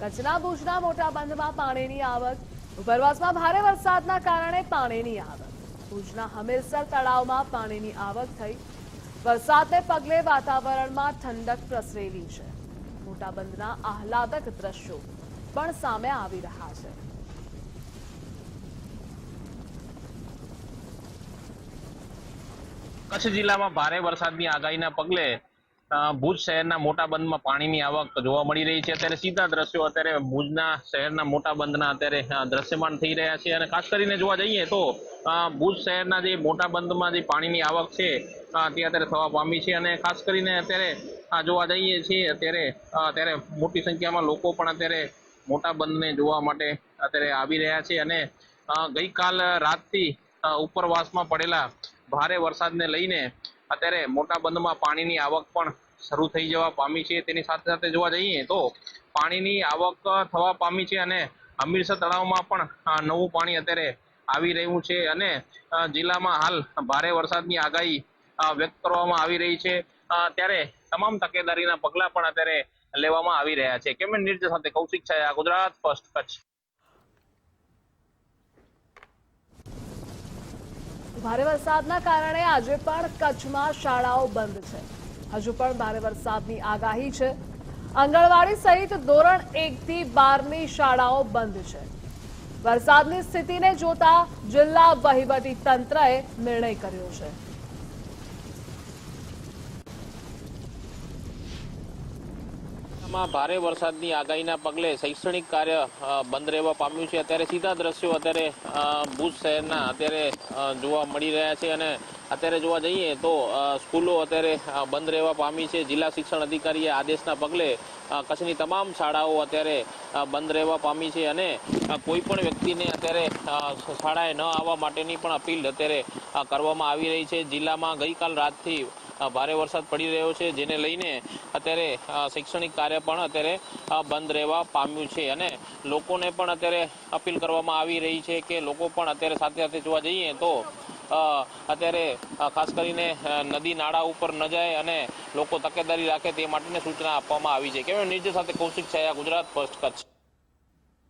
કચ્છના ભુજના મોટા બંધમાં પાણીની આવક. ઉપરવાસમાં ભારે વરસાદના કારણે પાણીની આવક. ભુજના હમીરસર તળાવમાં પાણીની આવક થઈ. વરસાદને પગલે વાતાવરણમાં ઠંડક પ્રસરેલી છે. મોટા બંધના આહલાદક દ્રશ્યો પણ સામે આવી રહ્યા છે. કચ્છ જિલ્લામાં ભારે વરસાદની આગાહીના પગલે ભુજ શહેરના મોટા બંધમાં પાણીની આવક જોવા મળી રહી છે. અત્યારે સીધા દ્રશ્યો અત્યારે ભુજના શહેરના મોટા બંધના અત્યારે દ્રશ્યમાન થઈ રહ્યા છે. અને ખાસ કરીને જોવા જઈએ તો ભુજ શહેરના જે મોટા બંધમાં જે પાણીની આવક છે તે અત્યારે થવા પામી છે. અને ખાસ કરીને અત્યારે જોવા જઈએ છીએ, અત્યારે અત્યારે મોટી સંખ્યામાં લોકો પણ અત્યારે મોટા બંધને જોવા માટે અત્યારે આવી રહ્યા છે. અને ગઈકાલ રાતથી ઉપરવાસમાં પડેલા ભારે વરસાદને લઈને અત્યારે મોટા બંધમાં પાણીની આવક પણ શરૂ થઈ જવા પામી છે. તેની સાથે સાથે જોવા જઈએ તો પાણીની આવક થવા પામી છે અને હમીરસર તળાવમાં પણ નવું પાણી અત્યારે આવી રહ્યું છે અને જિલ્લામાં હાલ ભારે વરસાદની આગાહી વ્યક્ત કરવામાં આવી રહી છે. ત્યારે તમામ તકેદારીના પગલાં પણ અત્યારે લેવામાં આવી રહ્યા છે. કેમેન નિર્જ સાથે કૌશિક છાયા ગુજરાત ફર્સ્ટ કચ્છ. ભારે વરસાદના કારણે આજે પણ કચ્છમાં શાળાઓ બંધ છે. હજુ પણ ભારે વરસાદની આગાહી છે. આંગણવાડી સહિત ધોરણ એક થી બારની શાળાઓ બંધ છે. વરસાદની સ્થિતિને જોતા જિલ્લા વહીવટી તંત્રએ નિર્ણય કર્યો છે. માં ભારે વરસાદની આગાહીના પગલે શૈક્ષણિક કાર્ય બંધ રહેવા પામ્યું છે. અત્યારે સીધા દ્રશ્યો અત્યારે ભુજ શહેરના અત્યારે જોવા મળી રહ્યા છે અને અત્યારે જોવા જઈએ તો સ્કૂલો અત્યારે બંધ રહેવા પામી છે. જિલ્લા શિક્ષણ અધિકારીએ આદેશના પગલે કચ્છની તમામ શાળાઓ અત્યારે બંધ રહેવા પામી છે અને કોઈ પણ વ્યક્તિને અત્યારે શાળાએ ન આવવા માટેની પણ અપીલ અત્યારે કરવામાં આવી રહી છે. જિલ્લામાં ગઈકાલ રાતથી ભારે વરસાદ પડી રહ્યો છે, જેને લઈને અત્યારે શૈક્ષણિક કાર્ય પણ અત્યારે બંધ રહેવા પામ્યું છે. અને લોકોને પણ અત્યારે અપીલ કરવામાં આવી રહી છે કે લોકો પણ અત્યારે સાથે સાથે જોવા જઈએ તો અત્યારે ખાસ કરીને નદી નાળા ઉપર ન જાય અને લોકો તકેદારી રાખે તે માટેની સૂચના આપવામાં આવી છે. કેમ નિર્જય સાથે કૌશિક છાયા, ગુજરાત ફર્સ્ટ કચ્છ